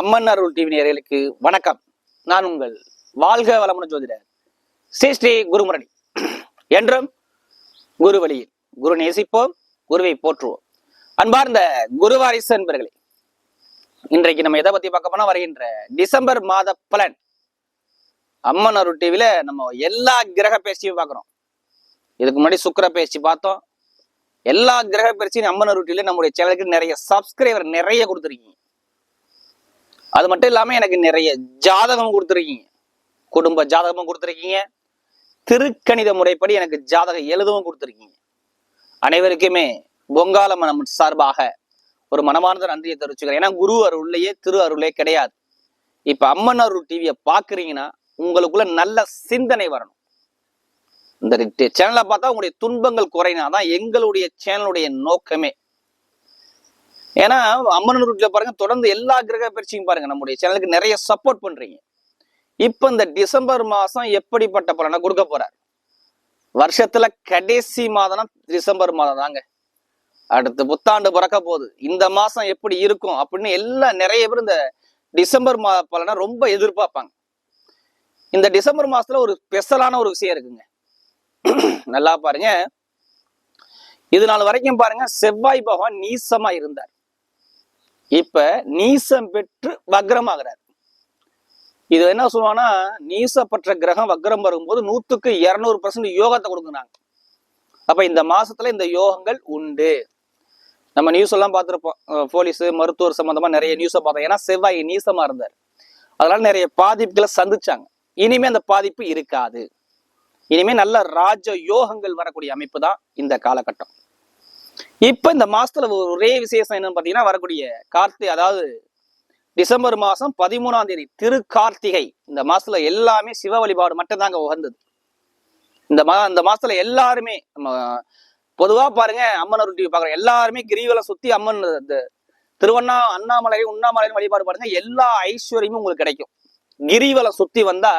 அம்மன் அருள் TV நேர்களுக்கு வணக்கம். நான் உங்கள் வாழ்க வளமுடன் ஜோதிடர் ஸ்ரீ ஸ்ரீ குருமுரணி என்றும் குரு வழியில் குரு நேசிப்போம் குருவை போற்றுவோம். அன்பார்ந்த குருவாரிசு என்பர்களே இன்றைக்கு நம்ம எதை பத்தி பார்க்க போனா வருகின்ற டிசம்பர் மாத பலன். அம்மன் அருள் டிவில நம்ம எல்லா கிரக பேச்சியும் பார்க்குறோம். இதுக்கு முன்னாடி சுக்கிர பேச்சு பார்த்தோம். எல்லா கிரக பயிற்சியும் அம்மன் அருட்டியில நம்முடைய சேனலுக்கு நிறைய சப்ஸ்கிரைபர் நிறைய கொடுத்துருக்கீங்க. அது மட்டும் இல்லாமல் எனக்கு நிறைய ஜாதகம் கொடுத்துருக்கீங்க. குடும்ப ஜாதகமும் கொடுத்துருக்கீங்க. திருக்கணித முறைப்படி எனக்கு ஜாதகம் எழுதவும் கொடுத்துருக்கீங்க. அனைவருக்குமே பொங்கால மனம் சார்பாக ஒரு மனமார்ந்த நன்றியை தெரிவிச்சுக்கிறேன். ஏன்னா குரு அருள்லையே திரு அருளே கிடையாது. இப்ப அம்மன் அருள் டிவியை பாக்குறீங்கன்னா உங்களுக்குள்ள நல்ல சிந்தனை வரணும். இந்த சேனலை பார்த்தா உங்களுடைய துன்பங்கள் குறையினா தான் எங்களுடைய சேனலுடைய நோக்கமே ஏன்னா அம்மன் ரூட்ல பாருங்க தொடர்ந்து எல்லா கிரக பயிற்சியும் பாருங்க நம்முடைய சேனலுக்கு நிறைய சப்போர்ட் பண்றீங்க. இப்ப இந்த டிசம்பர் மாசம் எப்படிப்பட்ட பலனை கொடுக்க போறார்? வருஷத்துல கடைசி மாதம்னா டிசம்பர் மாதம் தாங்க. அடுத்து புத்தாண்டு பிறக்க போகுது. இந்த மாசம் எப்படி இருக்கும் அப்படின்னு எல்லாம் நிறைய பேர் இந்த டிசம்பர் மா பலனை ரொம்ப எதிர்பார்ப்பாங்க. இந்த டிசம்பர் மாசத்துல ஒரு ஸ்பெஷலான ஒரு விஷயம் இருக்குங்க. நல்லா பாருங்க. இது நாள் வரைக்கும் பாருங்க செவ்வாய் பகவான் நீசமா இருந்தார். இப்ப நீசம் பெற்று வக்ரமாகிறார். இது என்ன சொல்லுவாங்கன்னா நீசப்பற்ற கிரகம் வக்ரம் வரும்போது நூத்துக்கு இருநூறு பர்சன்ட் யோகத்தை கொடுக்குறாங்க. அப்ப இந்த மாசத்துல இந்த யோகங்கள் உண்டு. நம்ம நியூஸ் எல்லாம் பார்த்துருப்போம். போலீஸ் மருத்துவர் சம்பந்தமா நிறைய நியூஸை பார்த்தோம். ஏன்னா செவ்வாய் நீசமா இருந்தார். அதனால நிறைய பாதிப்புகளை சந்திச்சாங்க. இனிமே அந்த பாதிப்பு இருக்காது. இனிமே நல்ல ராஜ யோகங்கள் வரக்கூடிய அமைப்பு தான் இந்த காலகட்டம். இப்போ இந்த மாசத்துல ஒரே விசேஷம் என்னன்னு பாத்தீங்கன்னா வரக்கூடிய கார்த்திகை அதாவது டிசம்பர் மாசம் பதிமூணாம் தேதி திரு கார்த்திகை இந்த மாசத்துல எல்லாமே சிவ வழிபாடு மட்டும்தாங்க உகந்தது. இந்த மா இந்த மாசத்துல எல்லாருமே நம்ம பொதுவா பாருங்க அம்மன் அருள் டிவி பாக்குறோம் எல்லாருமே கிரிவலம் சுத்தி அம்மன் இந்த திருவண்ணா அண்ணாமலை உண்ணாமலையின் வழிபாடு பாருங்க எல்லா ஐஸ்வர்யமும் உங்களுக்கு கிடைக்கும். கிரிவலம் சுத்தி வந்தா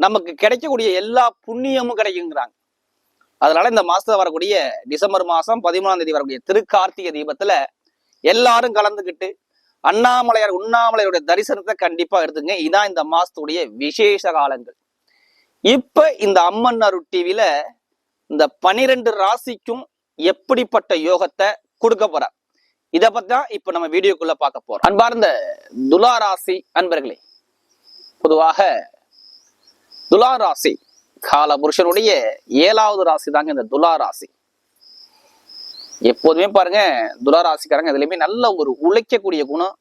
நமக்கு கிடைக்கக்கூடிய எல்லா புண்ணியமும் கிடைக்குங்கிறாங்க. அதனால இந்த மாசத்துல வரக்கூடிய டிசம்பர் மாசம் பதிமூணாம் தேதி வரக்கூடிய திருக்கார்த்திகை தீபத்துல எல்லாரும் கலந்துக்கிட்டு அண்ணாமலையார் உண்ணாமலையுடைய தரிசனத்தை கண்டிப்பா எடுத்துங்க. இதான் இந்த மாசத்துடைய விசேஷ காலங்கள். இப்ப இந்த அம்மன் அருள் டிவில இந்த பனிரெண்டு ராசிக்கும் எப்படிப்பட்ட யோகத்தை கொடுக்க போறார் இதை பத்தி தான் இப்ப நம்ம வீடியோக்குள்ள பார்க்க போறோம். அன்பார்ந்த துலா ராசி அன்பர்களே பொதுவாக துலா ராசி கால புருஷனுடைய ஏழாவது ராசி தாங்க இந்த துலா ராசி. எப்போதுமே பாருங்க துலா ராசிக்காரங்க இதுலயுமே நல்ல ஒரு உழைக்கக்கூடிய குணம்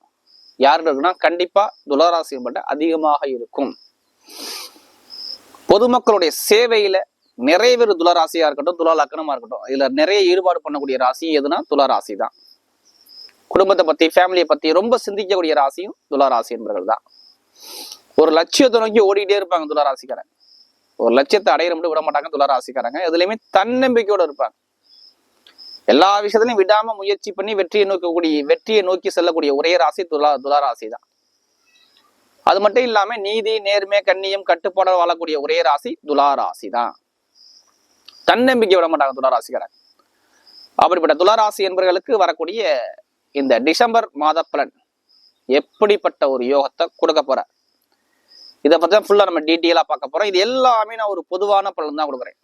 யாருக்கு இருக்குன்னா கண்டிப்பா துலா ராசி பட்ட அதிகமாக இருக்கும். பொதுமக்களுடைய சேவையில நிறைய பேர் துலா ராசியா இருக்கட்டும் துலா லக்கணமா இருக்கட்டும் இதுல நிறைய ஈடுபாடு பண்ணக்கூடிய ராசி எதுனா துலா ராசி தான். குடும்பத்தை பத்தி ஃபேமிலியை பத்தி ரொம்ப சிந்திக்கக்கூடிய ராசியும் துலா ராசி என்பவர்கள் தான். ஒரு லட்சியத்தை நோக்கி ஓடிக்கிட்டே இருப்பாங்க துலா ராசிக்காரன். ஒரு லட்சியத்தை அடையிற மட்டும் விட மாட்டாங்க துளாராசிக்காரங்க எதுலையுமே தன்னம்பிக்கையோட இருப்பாங்க. எல்லா விஷயத்திலையும் விடாம முயற்சி பண்ணி வெற்றியை நோக்கக்கூடிய வெற்றியை நோக்கி செல்லக்கூடிய ஒரே ராசி துலா துலா ராசி தான் அது மட்டும் இல்லாம நீதி நேர்மை கண்ணியம் கட்டுப்பாட வாழக்கூடிய ஒரே ராசி துலா ராசி தான் தன்னம்பிக்கை விட மாட்டாங்க துலாராசிக்காரன் அப்படிப்பட்ட துலா ராசி என்பவர்களுக்கு வரக்கூடிய இந்த டிசம்பர் மாத பலன் எப்படிப்பட்ட ஒரு யோகத்தை கொடுக்க போற இதை பற்றி தான் ஃபுல்லாக நம்ம டீட்டெயிலாக பார்க்க போகிறோம் இது எல்லாமே நான் ஒரு பொதுவான பலன் தான் கொடுக்குறேன்.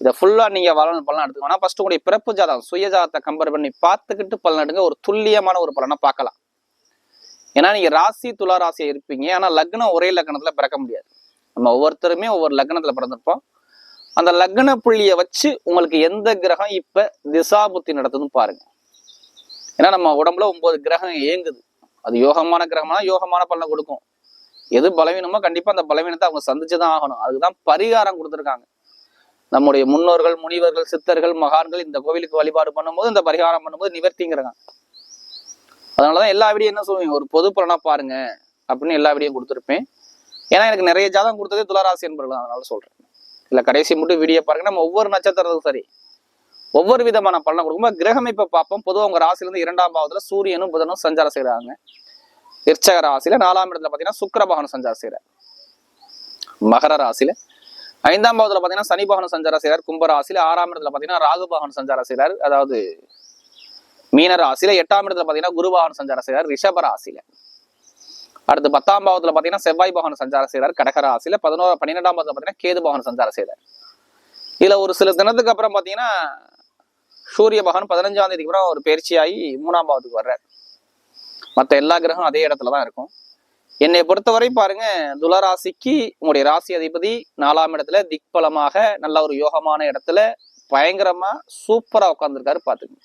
இதை ஃபுல்லாக நீங்கள் வளர்ந்து பலன் எடுத்துக்கணும் ஃபஸ்ட்டு உங்களுடைய பிறப்பு ஜாதகம் சுயஜாதத்தை கம்பேர் பண்ணி பார்த்துக்கிட்டு பலன் எடுங்க. ஒரு துல்லியமான ஒரு பலனை பார்க்கலாம். ஏன்னா நீங்கள் ராசி துலா ராசியாக இருப்பீங்க. ஆனால் லக்னம் ஒரே லக்னத்தில் பிறக்க முடியாது. நம்ம ஒவ்வொருத்தருமே ஒவ்வொரு லக்னத்தில் பிறந்திருப்போம். அந்த லக்ன புள்ளியை வச்சு உங்களுக்கு எந்த கிரகம் இப்போ திசாபுத்தி நடத்துதுன்னு பாருங்க. ஏன்னா நம்ம உடம்புல ஒன்பது கிரகம் இயங்குது. அது யோகமான கிரகம்னா யோகமான பலனை கொடுக்கும். எது பலவீனமோ கண்டிப்பா அந்த பலவீனத்தை அவங்க சந்திச்சுதான் ஆகணும். அதுதான் பரிகாரம் கொடுத்துருக்காங்க. நம்முடைய முன்னோர்கள் முனிவர்கள் சித்தர்கள் மகான்கள் இந்த கோவிலுக்கு வழிபாடு பண்ணும்போது இந்த பரிகாரம் பண்ணும்போது நிவர்த்திங்கிறாங்க. அதனாலதான் எல்லா வீடியும் என்ன சொல்லுவீங்க? ஒரு பொது பலனா பாருங்க அப்படின்னு எல்லா வீடியும் கொடுத்துருப்பேன். ஏன்னா எனக்கு நிறைய ஜாதகம் கொடுத்ததே துளராசி என்பர்கள் அதனால சொல்றேன். இல்ல கடைசி மட்டும் வீடியோ பாருங்க நம்ம ஒவ்வொரு நட்சத்திரத்துக்கும் சரி. ஒவ்வொரு விதமான பலனை கொடுக்கும்போது கிரகம் இப்ப பார்ப்போம். பொதுவாக உங்க ராசில இரண்டாம் பாவத்துல சூரியனும் புதனும் சஞ்சாரம் செய்யறாங்க விருச்சக ராசியில நாலாம் இடத்துல பாத்தீங்கன்னா சுக்கிர பகவான் சஞ்சாரம் செய்யறார் மகர ராசியில. ஐந்தாம் பாவத்துல பாத்தீங்கன்னா சனி பகவான் சஞ்சாரம் செய்யறார் கும்ப ராசியில ஆறாம் இடத்துல பாத்தீங்கன்னா ராகு பகவான் சஞ்சாரம் செய்யறார் அதாவது மீன ராசியில எட்டாம் இடத்துல பாத்தீங்கன்னா குரு பகவான் சஞ்சாரம் செய்யறார் ரிஷப ராசியில. அடுத்து பத்தாம் பாவத்துல பாத்தீங்கன்னா செவ்வாய் பகவான் சஞ்சாரம் செய்றார். கடகராசியில பதினோரு பன்னிரெண்டாம் பாவத்துல பாத்தீங்கன்னா கேது பகவான் சஞ்சாரம் செய்றார். இதுல ஒரு சில தினத்துக்கு அப்புறம் பாத்தீங்கன்னா சூரிய பகவான் பதினஞ்சாம் தேதிக்கு அப்புறம் ஒரு பயிற்சியாகி மூணாம் பாவத்துக்கு வர்றார். மற்ற எல்லா கிரகம் அதே இடத்துல தான் இருக்கும். என்னை பொறுத்தவரை பாருங்க துளராசிக்கு உங்களுடைய ராசி அதிபதி நாலாம் இடத்துல திக்பலமாக நல்ல ஒரு யோகமான இடத்துல பயங்கரமா சூப்பரா உட்காந்துருக்காரு பாத்துங்க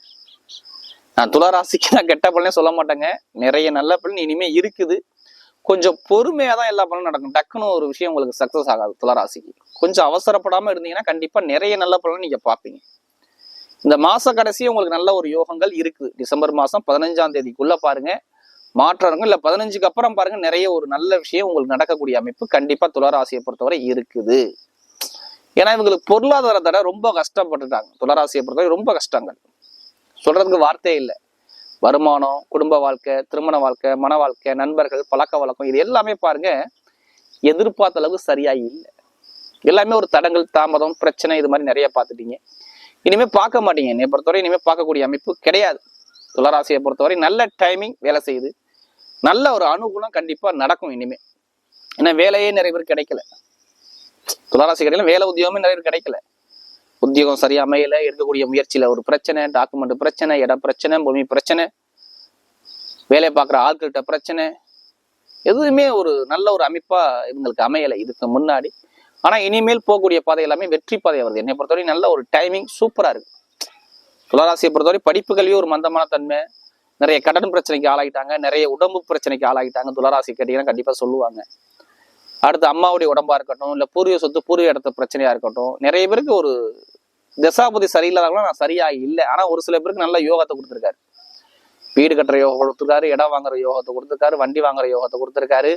நான் துளராசிக்கு நான் கெட்ட பலனே சொல்ல மாட்டேங்க. நிறைய நல்ல பலன் இனிமே இருக்குது. கொஞ்சம் பொறுமையா தான் எல்லா பலனும் நடக்கும். டக்குன்னு ஒரு விஷயம் உங்களுக்கு சக்சஸ் ஆகாது துளராசிக்கு கொஞ்சம் அவசரப்படாம இருந்தீங்கன்னா கண்டிப்பா நிறைய நல்ல பலன் நீங்க பார்ப்பீங்க. இந்த மாச கடைசி உங்களுக்கு நல்ல ஒரு யோகங்கள் இருக்குது. டிசம்பர் மாசம் பதினஞ்சாம் தேதிக்குள்ள பாருங்க. மாற்றம் இருக்கும். பதினஞ்சுக்கு அப்புறம் பாருங்க நிறைய ஒரு நல்ல விஷயம் உங்களுக்கு நடக்கக்கூடிய அமைப்பு கண்டிப்பாக துளராசியை பொறுத்தவரை இருக்குது. ஏன்னா இவங்களுக்கு பொருளாதார தடை ரொம்ப கஷ்டப்பட்டுட்டாங்க. துளராசியை பொறுத்தவரை ரொம்ப கஷ்டங்கள். சொல்றதுக்கு வார்த்தையே இல்லை. வருமானம் குடும்ப வாழ்க்கை திருமண வாழ்க்கை மன வாழ்க்கை நண்பர்கள் பழக்க வழக்கம் இது எல்லாமே பாருங்க எதிர்பார்த்த அளவுக்கு சரியா இல்லை. எல்லாமே ஒரு தடங்கள் தாமதம் பிரச்சனை இது மாதிரி நிறைய பார்த்துட்டீங்க. இனிமே பார்க்க மாட்டீங்க. என்னை பொறுத்தவரை இனிமே பார்க்கக்கூடிய அமைப்பு கிடையாது. துளராசியை பொறுத்தவரை நல்ல டைமிங் வேலை செய்யுது. நல்ல ஒரு அனுகூலம் கண்டிப்பா நடக்கும் இனிமே. ஏன்னா வேலையே நிறைய பேர் கிடைக்கல. துளராசி கிடைக்கல வேலை உத்தியோகமே நிறைய பேர் கிடைக்கல. உத்தியோகம் சரியா அமையல எடுக்கக்கூடிய முயற்சியில ஒரு பிரச்சனை டாக்குமெண்ட் பிரச்சனை இட பிரச்சனை பூமி பிரச்சனை வேலை பார்க்குற ஆட்கள்கிட்ட பிரச்சனை எதுவுமே ஒரு நல்ல ஒரு அமைப்பா இவங்களுக்கு அமையலை இதுக்கு முன்னாடி. ஆனா இனிமேல் போகக்கூடிய பாதை எல்லாமே வெற்றி பாதை வருது. என்னை பொறுத்தவரை நல்ல ஒரு டைமிங் சூப்பரா இருக்கு. துளாராசியை பொறுத்தவரை படிப்பு கல்வி ஒரு மந்தமான தன்மை நிறைய கடன் பிரச்சனைக்கு ஆளாகிட்டாங்க நிறைய உடம்பு பிரச்சனைக்கு ஆளாகிட்டாங்க துளராசி கேட்டீங்கன்னா கண்டிப்பா சொல்லுவாங்க. அடுத்து அம்மாவுடைய உடம்பா இருக்கட்டும் இல்ல பூர்வீக சொத்து பூர்வீக இடத்த பிரச்சனையா இருக்கட்டும் நிறைய பேருக்கு ஒரு தசாபதி சரியில்லாதவங்களும் நான் சரியா இல்லை. ஆனா ஒரு சில பேருக்கு நல்ல யோகத்தை கொடுத்துருக்காரு. வீடு கட்டுற யோகம் கொடுத்துருக்காரு இடம் வாங்குற யோகத்தை கொடுத்துருக்காரு வண்டி வாங்குற யோகத்தை கொடுத்துருக்காரு.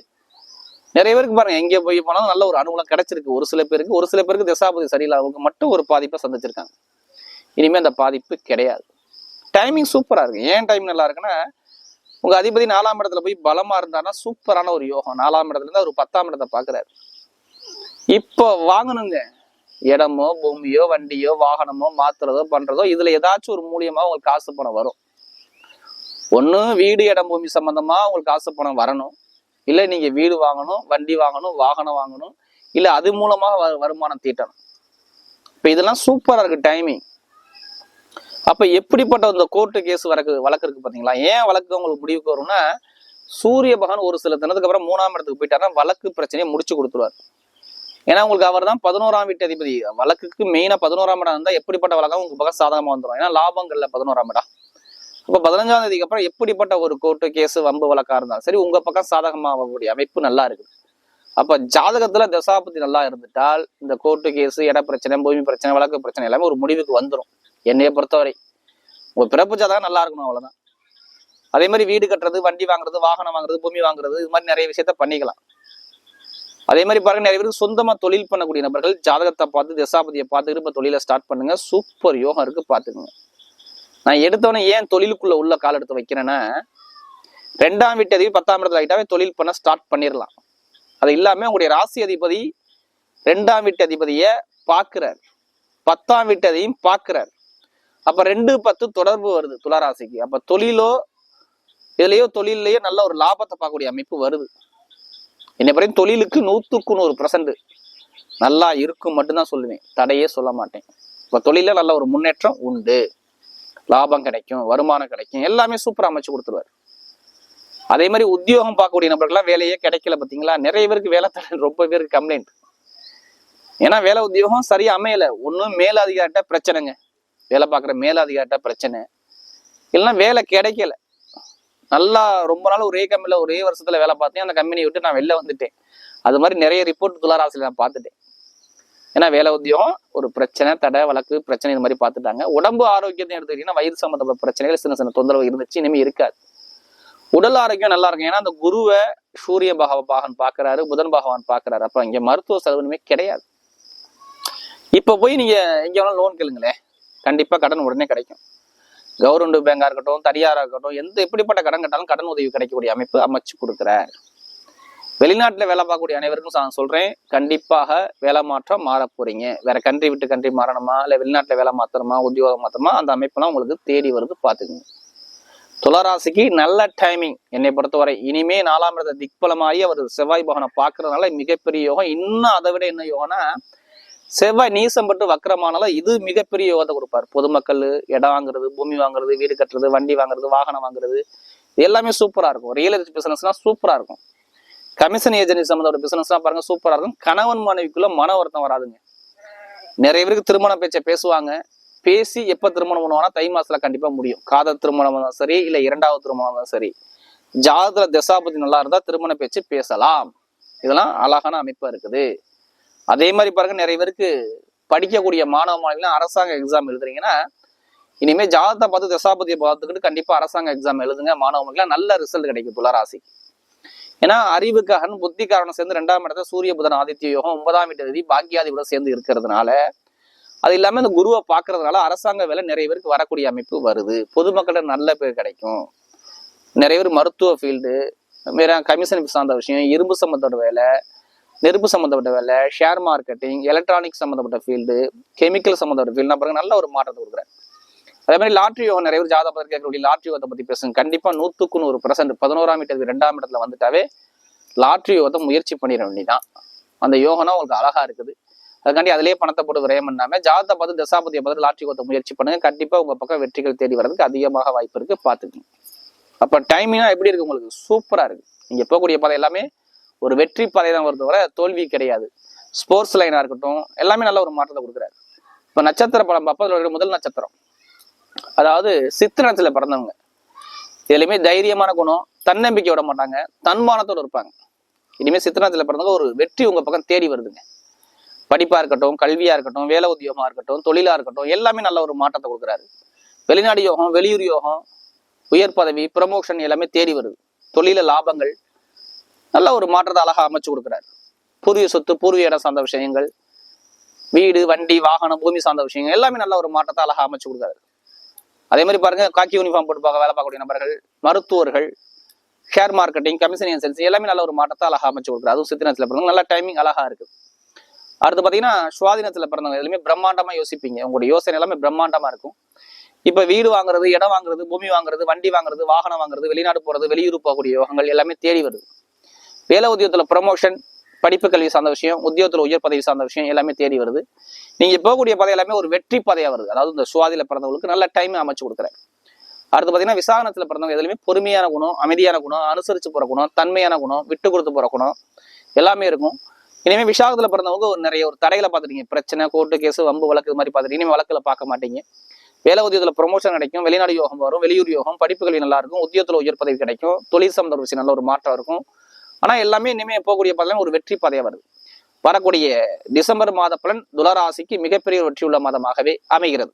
நிறைய பேருக்கு பாருங்க எங்கே போய் போனாலும் நல்ல ஒரு அனுகூலம் கிடைச்சிருக்கு. ஒரு சில பேருக்கு ஒரு சில பேருக்கு தசாபதி சரியில்லாதவங்களுக்கு மட்டும் ஒரு பாதிப்பை சந்திச்சிருக்காங்க. இனிமே அந்த பாதிப்பு கிடையாது. டைமிங் சூப்பராக இருக்கு. ஏன் டைம் நல்லா இருக்குன்னா உங்கள் அதிபதி நாலாம் இடத்துல போய் பலமாக இருந்தாருன்னா சூப்பரான ஒரு யோகம். நாலாம் இடத்துலேருந்து அவர் ஒரு பத்தாம் இடத்தை பார்க்குறாரு. இப்போ வாங்கணுங்க. இடமோ பூமியோ வண்டியோ வாகனமோ மாத்துறதோ பண்ணுறதோ இதில் ஏதாச்சும் ஒரு மூலியமாக உங்களுக்கு காசு பணம் வரும். ஒன்று வீடு இடம் பூமி சம்மந்தமாக உங்களுக்கு காசு பணம் வரணும். இல்லை நீங்கள் வீடு வாங்கணும் வண்டி வாங்கணும் வாகனம் வாங்கணும் இல்லை அது மூலமாக வருமானம் தீட்டணும். இப்போ இதெல்லாம் சூப்பராக இருக்குது டைமிங் அப்ப எப்படிப்பட்ட இந்த கோர்ட்டு கேஸ் வழக்கு வழக்கு இருக்கு பாத்தீங்களா? ஏன் வழக்கு உங்களுக்கு முடிவுக்கு வரும்னா சூரிய பகவான் ஒரு சில தினத்துக்கு அப்புறம் மூணாம் இடத்துக்கு போயிட்டாருன்னா வழக்கு பிரச்சனையை முடிச்சு கொடுத்துருவார். ஏன்னா உங்களுக்கு அவர் தான் பதினோராம் வீட்டு அதிபதி. வழக்குக்கு மெயினா பதினோராம் இடம் இருந்தா எப்படிப்பட்ட வழக்கம் உங்களுக்கு பக்கம் சாதகமா வந்துடும் ஏன்னா லாபங்கள்ல பதினோராம் இடம். அப்ப பதினஞ்சாம் தேதிக்கு அப்புறம் எப்படிப்பட்ட ஒரு கோர்ட்டு கேஸ் வம்பு வழக்கா இருந்தாலும் சரி உங்க பக்கம் சாதகமாகக்கூடிய அமைப்பு நல்லா இருக்குது. அப்ப ஜாதகத்துல தசாபதி நல்லா இருந்துட்டால் இந்த கோர்ட்டு கேஸ் இட பிரச்சனை பூமி பிரச்சனை வழக்கு பிரச்சனை எல்லாமே ஒரு முடிவுக்கு வந்துடும் என்னைய பொறுத்தவரை. உங்க பிறப்பு ஜாதகம் நல்லா இருக்கணும் அவ்வளவுதான். அதே மாதிரி வீடு கட்டுறது வண்டி வாங்குறது வாகனம் வாங்குறது பூமி வாங்குறது இது மாதிரி நிறைய விஷயத்த பண்ணிக்கலாம். அதே மாதிரி பாருங்க நிறைய பேருக்கு சொந்தமா தொழில் பண்ணக்கூடிய நபர்கள் ஜாதகத்தை பார்த்து திசாபதியை பார்த்துக்கிட்டு இப்ப தொழிலை ஸ்டார்ட் பண்ணுங்க. சூப்பர் யோகம் இருக்கு பாத்துக்கோங்க நான் எடுத்தவொடனே ஏன் தொழிலுக்குள்ள உள்ள கால் எடுத்து வைக்கிறேன்னா ரெண்டாம் வீட்டு அதிபதி பத்தாம் இடத்துல ஆகிட்டாவே தொழில் பண்ண ஸ்டார்ட் பண்ணிடலாம் அது இல்லாம உங்களுடைய ராசி அதிபதி ரெண்டாம் வீட்டு அதிபதியை பார்க்கிறார். பத்தாம் வீட்டு அதையும் பார்க்கிறார். அப்ப ரெண்டு பத்து தொடர்பு வருது துளாராசிக்கு. அப்ப தொழிலோ இதுலயோ தொழிலையோ நல்ல ஒரு லாபத்தை பார்க்கக்கூடிய அமைப்பு வருது. என்னை பொறுத்த தொழிலுக்கு நூத்துக்கு நூறு பர்சன்ட் நல்லா இருக்கும் மட்டும்தான் சொல்லுவேன். தடையே சொல்ல மாட்டேன். இப்ப தொழில நல்ல ஒரு முன்னேற்றம் உண்டு. லாபம் கிடைக்கும் வருமானம் கிடைக்கும் எல்லாமே சூப்பராக அமைச்சு கொடுத்துருவாரு. அதே மாதிரி உத்தியோகம் பார்க்கக்கூடிய நபர்கள்லாம் வேலையே கிடைக்கல பார்த்தீங்களா நிறைய பேருக்கு வேலை தடை ரொம்ப பேருக்கு கம்ப்ளைண்ட் ஏன்னா வேலை உத்தியோகம் சரியா அமையல. ஒன்றும் மேலதிகாரிட்ட பிரச்சனைங்க. வேலை பார்க்குற மேலதிகாரிட்ட பிரச்சனை. இல்லைன்னா வேலை கிடைக்கல. நல்லா ரொம்ப நாள் ஒரே கம்பெனியில் ஒரே வருஷத்தில் வேலை பார்த்தேன். அந்த கம்பெனியை விட்டு நான் வெளில வந்துட்டேன். அது மாதிரி நிறைய ரிப்போர்ட் துளாராசியில் நான் பார்த்துட்டேன். ஏன்னா வேலை உத்தியோகம் ஒரு பிரச்சனை தடை வழக்கு பிரச்சனை இது மாதிரி பார்த்துட்டாங்க. உடம்பு ஆரோக்கியத்தை எடுத்துக்கிட்டீங்கன்னா வயிறு சம்மந்தப்பட்ட பிரச்சனைகள் சின்ன சின்ன தொந்தரவு இருந்துச்சு இனிமேல் இருக்காது. உடல் ஆரோக்கியம் நல்லா இருக்கும். ஏன்னா அந்த குருவை சூரிய பகவ பாகன் பார்க்குறாரு புதன் பகவான் பார்க்குறாரு. அப்போ இங்கே மருத்துவ செலவுமே கிடையாது. இப்போ போய் நீங்கள் எங்க வேணாலும் லோன் கேளுங்களேன். கண்டிப்பா கடன் உடனே கிடைக்கும். கவர்மெண்ட் பேங்கா இருக்கட்டும் தனியாரா இருக்கட்டும் எந்த எப்படிப்பட்ட கடன் கட்டாலும் கடன் உதவி கிடைக்கக்கூடிய அமைப்பு அமைச்சு கொடுக்குறார். வெளிநாட்டுல வேலை பார்க்கக்கூடிய அனைவருக்கும் நான் சொல்றேன் கண்டிப்பாக வேலை மாற்றம் மாற போறீங்க. வேற கண்ட்ரி விட்டு கண்ட்ரி மாறணுமா? இல்லை வெளிநாட்டுல வேலை மாத்தணுமா? உத்தியோகம் மாத்தணுமா? அந்த அமைப்பெல்லாம் உங்களுக்கு தேடி வருது பார்த்துக்குங்க. துளராசிக்கு நல்ல டைமிங் என்னை பொறுத்தவரை. இனிமே நாலாம் இடத்த திக்பலமாகி அவர் செவ்வாய் பகனை பார்க்கறதுனால மிகப்பெரிய யோகம். இன்னும் அதை விட என்ன யோகம்னா செவ்வாய் நீசம் பட்டு வக்கரமானாலும் இது மிகப்பெரிய யோகத்தை கொடுப்பார். பொதுமக்கள் இடம் வாங்குறது பூமி வாங்குறது வீடு கட்டுறது வண்டி வாங்குறது வாகனம் வாங்குறது இது எல்லாமே சூப்பராக இருக்கும். ரியல் எஸ்டேட் பிசினஸ்லாம் சூப்பராக இருக்கும். கமிஷன் ஏஜென்சி சம்மந்தோட பிசினஸ்லாம் பாருங்க சூப்பராக இருக்கும். கணவன் மனைவிக்குள்ள மன வருத்தம் வராதுங்க. நிறைய பேருக்கு திருமண பேச்சை பேசுவாங்க. பேசி எப்போ திருமணம் பண்ணுவாங்கன்னா தை மாசத்துல கண்டிப்பா முடியும். காதல் திருமணம் இருந்தாலும் சரி இல்ல இரண்டாவது திருமணம் இருந்தாலும் சரி. ஜாதகத்துல தசாபதி நல்லா இருந்தா திருமண பேச்சு பேசலாம். இதெல்லாம் அழகான அமைப்பா இருக்குது. அதே மாதிரி பாருங்க நிறைய பேருக்கு படிக்கக்கூடிய மாணவ மாணவிகள் அரசாங்க எக்ஸாம் எழுதுறீங்கன்னா இனிமே ஜாதகத்தை பார்த்து தசாபதியை பார்த்துக்கிட்டு கண்டிப்பா அரசாங்க எக்ஸாம் எழுதுங்க. மாணவ நல்ல ரிசல்ட் கிடைக்கும் துளராசி ஏன்னா அறிவுக்காரன் புத்திக்காரன் சேர்ந்து ரெண்டாம் இடத்துல சூரிய புதன் ஆதித்ய யோகம் ஒன்பதாம் வீட்டு பாக்கியாதி கூட சேர்ந்து இருக்கிறதுனால அது இல்லாம இந்த குருவை பார்க்கறதுனால அரசாங்க வேலை நிறைய பேருக்கு வரக்கூடிய அமைப்பு வருது. பொதுமக்களிடம் நல்ல பேர் கிடைக்கும். நிறைய பேர் மருத்துவ ஃபீல்டு வேற கமிஷன் சார்ந்த விஷயம் இரும்பு சம்பந்தோட வேலை நெருப்பு சம்மந்தப்பட்ட வேலை ஷேர் மார்க்கெட்டிங் எலக்ட்ரானிக்ஸ் சம்மந்தப்பட்ட ஃபீல்டு கெமிக்கல் சம்மந்தப்பட்ட ஃபீல்டு பாருங்க நல்ல ஒரு மாற்றத்தை கொடுக்குறேன். அதே மாதிரி லாட்ரி யோகம் நிறைய பேர் ஜாதகம் கேட்கக்கூடிய லாட்ரி யோகத்தை பற்றி பேசுங்க. கண்டிப்பாக நூற்றுக்கு நூறு பர்சன்ட் பதினோராம் இடத்துக்கு ரெண்டாம் இடத்துல வந்துட்டாவே லாட்ரி யோகத்தை முயற்சி பண்ணிட வேண்டியதான் அந்த யோகம்னா உங்களுக்கு அழகா இருக்குது. அதுக்காண்டி அதிலேயே பணத்தை போட்டு விரயம் பண்ணாம ஜாதத்தை பார்த்து தசாபதியை பார்த்து லாட்ரி யோகத்தை முயற்சி பண்ணுங்க. கண்டிப்பாக உங்கள் பக்கம் வெற்றிகள் தேடி வர்றதுக்கு அதிகமாக வாய்ப்பு இருக்குது பாத்துக்கங்க அப்போ டைமிங்காக எப்படி இருக்குது உங்களுக்கு? சூப்பராக இருக்குது நீங்கள் போகக்கூடிய பாதை எல்லாமே ஒரு வெற்றி பாதை தான் வருது வர தோல்வி கிடையாது. ஸ்போர்ட்ஸ் லைனாக இருக்கட்டும் எல்லாமே நல்ல ஒரு மாற்றத்தை கொடுக்குறாரு. இப்போ நட்சத்திர படம் பார்ப்பது முதல் நட்சத்திரம். அதாவது சித்திரத்தில் பிறந்தவங்க. இதுலையுமே தைரியமான குணம் தன்னம்பிக்கை விட மாட்டாங்க தன்மானத்தோடு இருப்பாங்க. இனிமேல் சித்திரத்தில் பிறந்தவங்க ஒரு வெற்றி உங்கள் பக்கம் தேடி வருதுங்க. படிப்பாக இருக்கட்டும் கல்வியாக இருக்கட்டும் வேலை உத்தியோகமாக இருக்கட்டும் தொழிலாக இருக்கட்டும் எல்லாமே நல்ல ஒரு மாற்றத்தை கொடுக்குறாரு. வெளிநாடு யோகம் வெளியூர் யோகம் உயர் பதவி ப்ரமோஷன் எல்லாமே தேடி வருது. தொழில லாபங்கள் நல்ல ஒரு மாற்றத்தை அழகா அமைச்சு கொடுக்குறாரு. பூர்வீக சொத்து பூர்வீக இடம் சார்ந்த விஷயங்கள் வீடு வண்டி வாகனம் பூமி சார்ந்த விஷயங்கள் எல்லாமே நல்ல ஒரு மாற்றத்தை அழகா அமைச்சு கொடுக்குறாரு. அதே மாதிரி பாருங்க காக்கி யூனிஃபார்ம் போட்டு பார்க்க வேலை பார்க்கக்கூடிய நபர்கள் மருத்துவர்கள் ஷேர் மார்க்கெட்டிங் கமிஷன் ஏஜென்சி எல்லாமே நல்ல ஒரு மாற்றத்தை அழகா அமைச்சு கொடுக்குறாரு. அதுவும் சித்திரத்தில் பிறந்தவங்க. நல்ல டைமிங் அழகா இருக்கு. அடுத்து பார்த்தீங்கன்னா சுவாதினத்தில் பிறந்தவங்க எல்லாமே பிரம்மாண்டமா யோசிப்பீங்க. உங்களுடைய யோசனை எல்லாமே பிரம்மாண்டமா இருக்கும். இப்ப வீடு வாங்குறது இடம் வாங்குறது பூமி வாங்குறது வண்டி வாங்குறது வாகனம் வாங்குறது வெளிநாடு போறது வெளியூர் போகக்கூடிய யோகங்கள் எல்லாமே தேடி வருது. வேலை உத்தியோகத்தில் ப்ரமோஷன் படிப்பு கல்வி சார்ந்த விஷயம் உத்தியோகத்தில் உயர் பதவி சார்ந்த விஷயம் எல்லாமே தேடி வருது. நீங்கள் போகக்கூடிய பதவி எல்லாமே ஒரு வெற்றி பதையாக வருது. அதாவது இந்த சுவாதியில் பிறந்தவங்களுக்கு நல்ல டைம் அமைச்சு கொடுக்குறேன். அடுத்து பார்த்தீங்கன்னா விசாரணத்தில் பிறந்தவங்க எதுலையுமே பொறுமையான குணம் அமைதியான குணம் அனுசரித்து போகிற குணம் தன்மையான குணம் விட்டு கொடுத்து போகிற குணம் எல்லாமே இருக்கும். இனிமேல் விசாகத்தில் பிறந்தவங்க ஒரு நிறைய ஒரு தடைகளை பார்த்துட்டீங்க. பிரச்சனை கோர்ட்டு கேஸ் வம்பு வழக்கு இது மாதிரி பார்த்துட்டு இனிமேல் வழக்குல பார்க்க மாட்டீங்க. வேலை உத்தியோகத்தில் ப்ரொமோஷன் கிடைக்கும் வெளிநாடு யோகம் வரும் வெளியூர் யோகம் படிப்பு கல்வி நல்லா இருக்கும் உத்தியோகத்தில் உயர் பதவி கிடைக்கும் தொழில் சம்பந்த விஷயம் நல்ல ஒரு மாற்றம் இருக்கும். ஆனா எல்லாமே இனிமே போகக்கூடிய பதவி ஒரு வெற்றி பாதையாக வருது. வரக்கூடிய டிசம்பர் மாத பலன் துளராசிக்கு மிகப்பெரிய வெற்றியுள்ள மாதமாகவே அமைகிறது.